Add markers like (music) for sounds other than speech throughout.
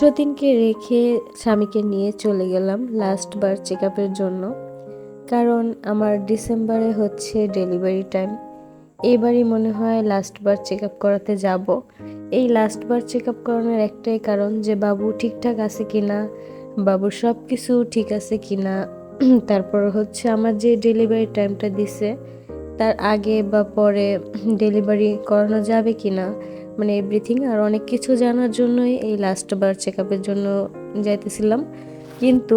সতীনকে রেখে স্বামীকে নিয়ে চলে গেলাম লাস্ট বার চেক জন্য। কারণ আমার ডিসেম্বরে হচ্ছে ডেলিভারি টাইম এইবারই মনে হয় লাস্টবার চেক আপ করাতে যাব। এই লাস্টবার চেক আপ করানোর একটাই কারণ যে বাবু ঠিকঠাক আছে কি না বাবুর সব কিছু ঠিক আছে কি না (clears throat) তারপর হচ্ছে আমার যে ডেলিভারি টাইমটা দিছে, তার আগে বা পরে (clears throat) ডেলিভারি করানো যাবে কি না মানে এভরিথিং আর অনেক কিছু জানার জন্যই এই লাস্টবার চেক আপের জন্য যাইতেছিলাম। কিন্তু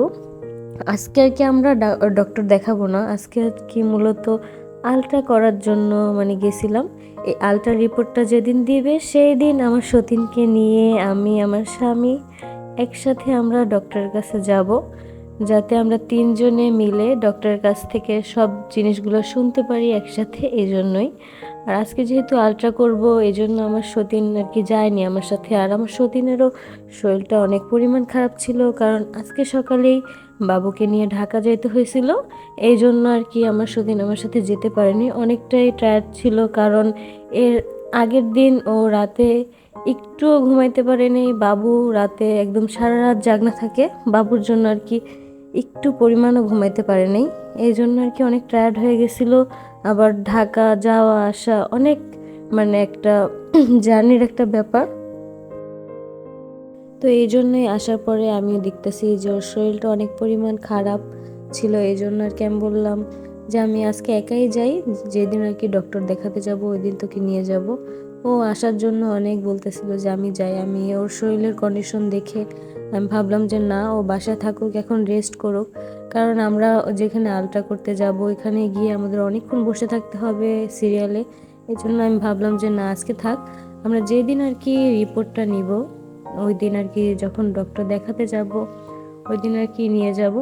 আজকে আর কি আমরা ডক্টর দেখাবো না। আজকে আর কি মূলত আলট্রা করার জন্য মানে গেছিলাম। এই আলট্রা রিপোর্টটা যেদিন দিবে সেই দিন আমার সতীনকে নিয়ে আমি, আমার স্বামী একসাথে আমরা ডক্টরের কাছে যাব। যাতে আমরা তিনজনে মিলে ডক্টরের কাছ থেকে সব জিনিসগুলো শুনতে পারি একসাথে এই জন্যই আর আজকে যেহেতু আলট্রা করব এই জন্য আমার সতীন আর কি যায়নি আমার সাথে। আর আমার সতীনেরও শরীরটা অনেক পরিমাণ খারাপ ছিল, কারণ আজকে সকালেই বাবুকে নিয়ে ঢাকা যেতে হয়েছিল। এই জন্য আর কি আমার সতীন আমার সাথে যেতে পারেনি। অনেকটাই টায়ার্ড ছিল, কারণ এর আগের দিন ও রাতে একটুও ঘুমাইতে পারেনি। বাবু রাতে একদম সারা রাত জাগনা থাকে। বাবুর জন্য আর কি একটু পরিমাণও ঘুমাইতে পারেনি এই জন্য আর কি অনেক টায়ার্ড হয়ে গেছিল। আবার ঢাকা যাওয়া, আসা অনেক মানে একটা (clears throat) জার্নির একটা ব্যাপার। তো এই জন্যই আসার পরে আমি দেখতেছি যে ওর শরীরটা অনেক পরিমাণ খারাপ ছিল। এই জন্য আর কি আমি বললাম যে আমি আজকে একাই যাই, যেদিন আর কি ডক্টর দেখাতে যাব, ওই দিন তোকে নিয়ে যাব। ও আসার জন্য অনেক বলতেছিল যে আমি যাই। আমি ওর শরীরের কন্ডিশন দেখে আমি ভাবলাম যে না, ও বাসায় থাকুক, এখন রেস্ট করুক। কারণ আমরা যেখানে আলট্রা করতে যাব, ওইখানে গিয়ে আমাদের অনেকক্ষণ বসে থাকতে হবে সিরিয়ালে এই জন্য আমি ভাবলাম যে না, আজকে থাক, আমরা যেদিন আর কি রিপোর্টটা নিব ওই দিন আর কি যখন ডক্টর দেখাতে যাব ওই দিন আর কি নিয়ে যাব।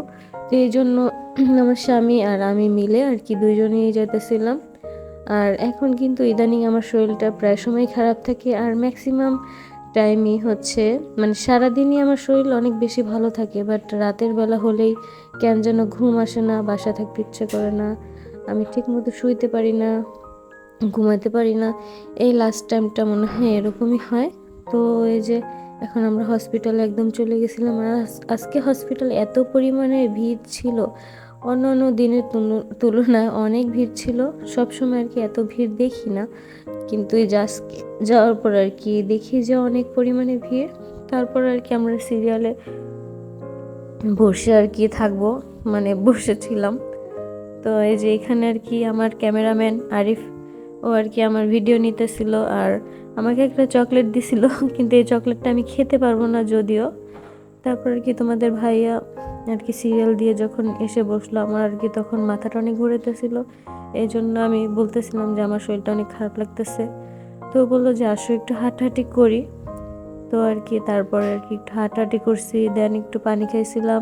তো এই জন্য (clears throat) আমার স্বামী আর আমি মিলে আর কি দুইজনেই যেতেছিলাম। আর এখন কিন্তু ইদানিং আমার শরীরটা প্রায় সময় খারাপ থাকে, আর ম্যাক্সিমাম টাইমই হচ্ছে মানে সারাদিনই আমার শরীর অনেক বেশি ভালো থাকে বাট রাতের বেলা হলেই কেন যেন ঘুম আসে না বাসা থাকতে ইচ্ছে করে না, আমি ঠিক মতো শুইতে পারি না ঘুমাতে পারি না, এই লাস্ট টাইমটা মনে হয় এরকমই হয়। তো এই যে এখন আমরা হসপিটালে একদম চলে গেছিলাম, আর আজকে হসপিটালে এত পরিমাণে ভিড় ছিল অন্য অন্য দিনের তুলনায় অনেক ভিড় ছিল। সবসময় আর কি এত ভিড় দেখি না। কিন্তু এই জাস্ট যাওয়ার পর আর কি দেখি যে অনেক পরিমাণে ভিড়। তারপর আর কি আমরা সিরিয়ালে বসে আর কি থাকব। মানে বসেছিলাম তো এই যে এখানে আর কি আমার ক্যামেরাম্যান আরিফ, ও আর কি আমার ভিডিও নিতেছিল। আর আমাকে একটা চকলেট দিছিল। কিন্তু এই চকলেটটা আমি খেতে পারব না যদিও। তারপর আর কি তোমাদের ভাইয়া আর কি সিরিয়াল দিয়ে যখন এসে বসল, আমার আর কি তখন মাথাটা অনেক ঘুরেতেছিল এই জন্য আমি বলতেছিলাম যে আমার শরীরটা অনেক খারাপ লাগতেছে। তো বলল যে, আসো একটু হাঁটাহাঁটি করি। তো আর কি তারপরে আর কি একটু হাঁটাহাঁটি করছি দেন একটু পানি খাইছিলাম।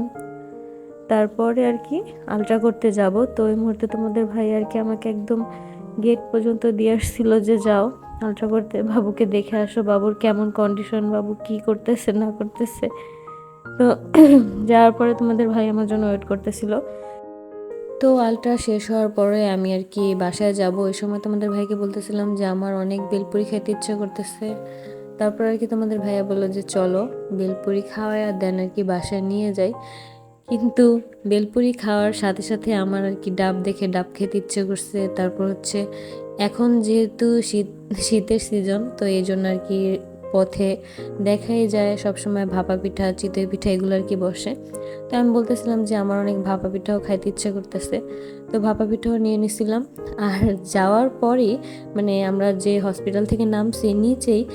তারপরে আর কি আলট্রা করতে যাব। তো ওই মুহূর্তে তোমাদের ভাই আর কি আমাকে একদম গেট পর্যন্ত দিয়ে আসছিল যে, যাও আলট্রা করতে বাবুকে দেখে আসো, বাবুর কেমন কন্ডিশন বাবু কি করতেছে, না করতেছে। তো (clears throat) যাওয়ার পরে তোমাদের ভাই আমার জন্য ওয়েট করতেছিল। তো আলট্রা শেষ হওয়ার পরে আমি আর কি বাসায় যাব। ওই সময় তোমাদের ভাইকে বলতেছিলাম যে আমার অনেক বেলপুরি খেতে ইচ্ছে করতেছে। তারপর আর কি তোমাদের ভাইয়া বলল যে চলো বেলপুরি খাওয়ায় আর দেন আর কি বাসায় নিয়ে যাই। কিন্তু বেলপুরি খাওয়ার সাথে সাথে আমার আর কি ডাব দেখে ডাব খেতে ইচ্ছে করছে। তারপর হচ্ছে এখন যেহেতু শীত, শীতের সিজন তো এই জন্য আর কি পথে দেখাই যায়, সবসময় ভাপা পিঠা, চিতই পিঠা এগুলো আর কি বসে। তো আমি বলতেছিলাম যে আমার অনেক ভাপা পিঠাও খাইতে ইচ্ছে করতেছে। তো ভাপা পিঠাও নিয়ে নিছিলাম। আর যাওয়ার পরই মানে আমরা যে হসপিটাল থেকে নামছি, নিচেই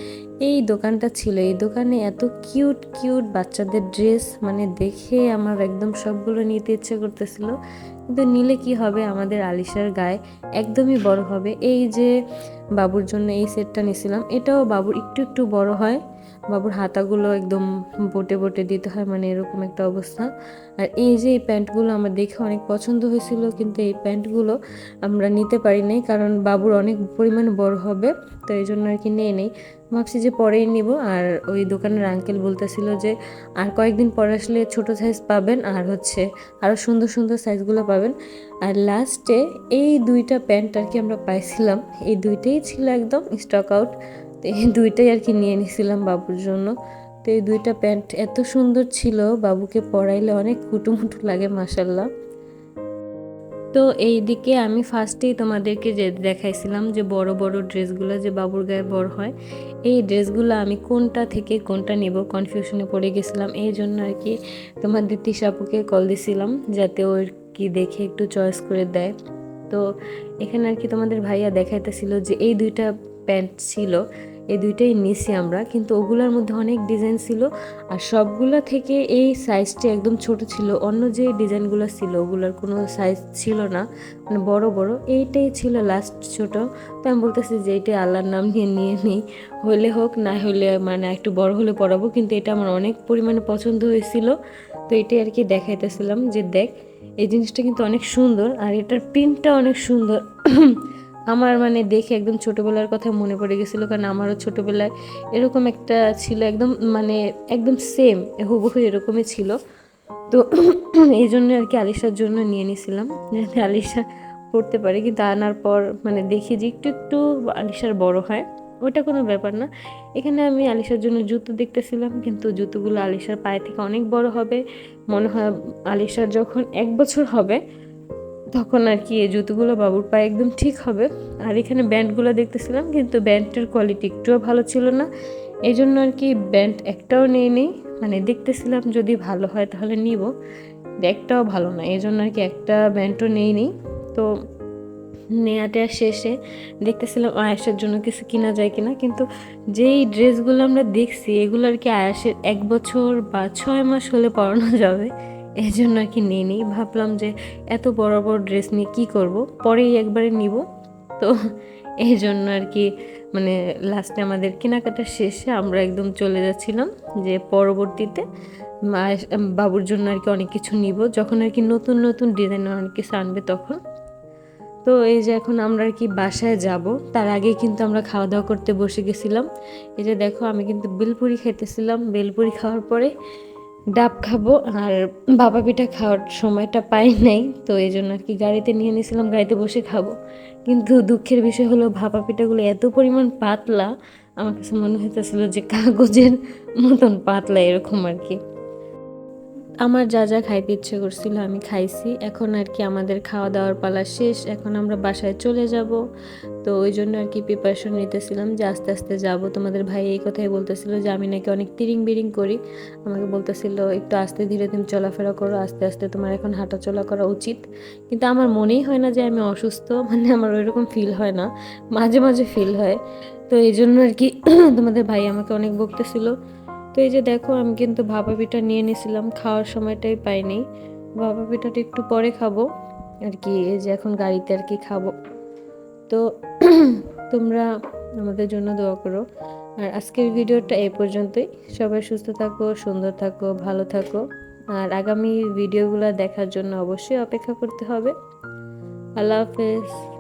এই দোকানটা ছিল। এই দোকানে এত কিউট কিউট বাচ্চাদের ড্রেস মানে দেখে আমার একদম সবগুলো নিতে ইচ্ছে করতেছিল। কিন্তু নিলে কি হবে? আমাদের আলিশার গায়ে একদমই বড় হবে। এই যে বাবুর জন্য এই সেটটা নিয়েছিলাম, এটাও বাবুর একটু একটু বড় হয়। বাবুর হাতাগুলো একদম বটে বটে দিতে হয় মানে এরকম একটা অবস্থা। আর এই যে এই প্যান্টগুলো আমার দেখে অনেক পছন্দ হয়েছিল, কিন্তু এই প্যান্টগুলো আমরা নিতে পারি নাই, কারণ বাবুর অনেক পরিমাণ বড় হবে, তো এই জন্য আর কি নিয়ে নেই। ভাবছি যে পরেই নিব, আর ওই দোকানের আঙ্কেল বলতেছিল যে আর কয়েকদিন পরে আসলে ছোট সাইজ পাবেন, আর হচ্ছে আরও সুন্দর সুন্দর সাইজগুলো পাবেন। আর লাস্টে এই দুইটা প্যান্ট আর কি আমরা পাইছিলাম, এই দুইটাই ছিল একদম স্টক আউট তো এই দুইটাই আর কি নিয়ে নিছিলাম বাবুর জন্য। তো এই দুইটা প্যান্ট এত সুন্দর ছিল, বাবুকে পরাইলে অনেক কুটুমুটু লাগে মাসাল্লাহ তো এই দিকে আমি ফার্স্টেই তোমাদেরকে যে দেখাইছিলাম যে বড় বড় ড্রেসগুলো যে বাবুর গায়ে বড় হয়, এই ড্রেসগুলো আমি কোনটা থেকে কোনটা নিব কনফিউশনে পড়ে গেছিলাম। এই জন্য আর কি তোমাদের তিশাপুকে কল দিছিলাম যাতে ওর কি দেখে একটু চয়েস করে দেয়। তো এখানে আর কি তোমাদের ভাইয়া দেখাইতেছিল যে এই দুইটা প্যান্ট ছিল এই দুইটাই নিছি আমরা, কিন্তু ওগুলোর মধ্যে অনেক ডিজাইন ছিল আর সবগুলো থেকে এই সাইজটি একদম ছোট ছিল। অন্য যে ডিজাইনগুলো ছিল, ওগুলোর কোনো সাইজ ছিল না মানে বড় বড়। এইটাই ছিল লাস্ট ছোট। তো আমি বলতেছি যে এইটাই আল্লাহর নাম নিয়ে নিয়ে নিই। হলে হোক, না হলে মানে একটু বড় হলে পড়াবো, কিন্তু এটা আমার অনেক পরিমাণে পছন্দ হয়েছিল। তো এটাই আর কি দেখাইতেছিলাম যে দেখ, এই জিনিসটা কিন্তু অনেক সুন্দর আর এটার প্রিন্টটা অনেক সুন্দর। আমার মানে দেখে একদম ছোটোবেলার কথা মনে পড়ে গেছিল, কারণ আমারও ছোটোবেলায় এরকম একটা ছিল, একদম মানে একদম সেম হুবহু এরকমই ছিল। তো (clears throat) এই জন্য আর কি আলিশার জন্য নিয়ে নিয়েছিলাম, যাতে আলিশা পড়তে পারে। কিন্তু আনার পর মানে দেখি যে একটু একটু আলিশার বড় হয়, ওটা কোনো ব্যাপার না। এখানে আমি আলিশার জন্য জুতো দেখতেছিলাম, কিন্তু জুতোগুলো আলিশার পায়ে থেকে অনেক বড় হবে। মনে হয় আলিশার যখন এক বছর হবে তখন আর কি এই জুতোগুলো বাবুর পায়ে একদম ঠিক হবে। আর এখানে ব্যান্ডগুলো দেখতেছিলাম, কিন্তু ব্যান্ডটার কোয়ালিটি একটুও ভালো ছিল না। এই জন্য আর কি ব্যান্ড একটাও নেই নেই মানে দেখতেছিলাম যদি ভালো হয় তাহলে নিব। একটাও ভালো না এই জন্য আর কি একটা ব্যান্ডও নেই নেই। তো নেওয়াটা শেষে দেখতেছিলাম আয়াসের জন্য কিছু কিনা যায় কিনা, কিন্তু যেই ড্রেসগুলো আমরা দেখছি এগুলো আর কি আয়াসের এক বছর বা ছয় মাস হলে পরানো যাবে। এই জন্য আর কি নিয়ে নিই ভাবলাম যে এত বড় বড় ড্রেস নিয়ে কী করব? পরেই একবারে নিব। তো এই জন্য আর কি মানে লাস্টে আমাদের কেনাকাটা শেষে আমরা একদম চলে যাচ্ছিলাম যে পরবর্তীতে বাবুর জন্য আর কি অনেক কিছু নিব। যখন আর কি নতুন নতুন ডিজাইন অনেক কিছু আনবে তখন। তো এই যে এখন আমরা আর কি বাসায় যাব। তার আগে কিন্তু আমরা খাওয়া দাওয়া করতে বসে গেছিলাম। এই যে দেখো আমি কিন্তু বেলপুরি খেতেছিলাম বেলপুরি খাওয়ার পরে ডাব খাব আর বাবা পিঠা খাওয়ার সময়টা পাই নাই, তো এই জন্য আর কি গাড়িতে নিয়ে নিয়েছিলাম, গাড়িতে বসে খাব। কিন্তু দুঃখের বিষয় হলো ভাপা পিঠাগুলো এত পরিমাণ পাতলা, আমার কাছে মনে হইতেছিল যে কাগজের মতন পাতলা এরকম আর কি। আমার যা যা খাইতে ইচ্ছে করছিল আমি খাইছি। এখন আর কি আমাদের খাওয়া দাওয়ার পালা শেষ। এখন আমরা বাসায় চলে যাব। তো ওই জন্য আর কি প্রিপারেশন নিতেছিলাম যে আস্তে আস্তে যাব। তোমাদের ভাই এই কথাই বলতেছিল যে আমি নাকি অনেক তিরিং বিরিং করি। আমাকে বলতেছিল, একটু আস্তে ধীরে তুমি চলাফেরা করো। আস্তে আস্তে তোমার এখন হাঁটা চলা করা উচিত। কিন্তু আমার মনেই হয় না যে আমি অসুস্থ। মানে আমার ওইরকম ফিল হয় না। মাঝে মাঝে ফিল হয়। তো এই জন্য আর কি তোমাদের ভাই আমাকে অনেক বকতেছিল। তো এই যে দেখো, আমি কিন্তু ভাপা পিঠা নিয়ে নিয়েছিলাম, খাওয়ার সময়টাই পাইনি। ভাপা পিঠাটা একটু পরে খাব। আর কি, এই যে এখন গাড়িতে আর কি খাব। তো (clears throat) তোমরা আমাদের জন্য দোয়া করো। আর আজকের ভিডিওটা এই পর্যন্তই। সবাই সুস্থ থাকো, সুন্দর থাকো, ভালো থাকো। আর আগামী ভিডিওগুলো দেখার জন্য অবশ্যই অপেক্ষা করতে হবে। আল্লাহ হাফেজ।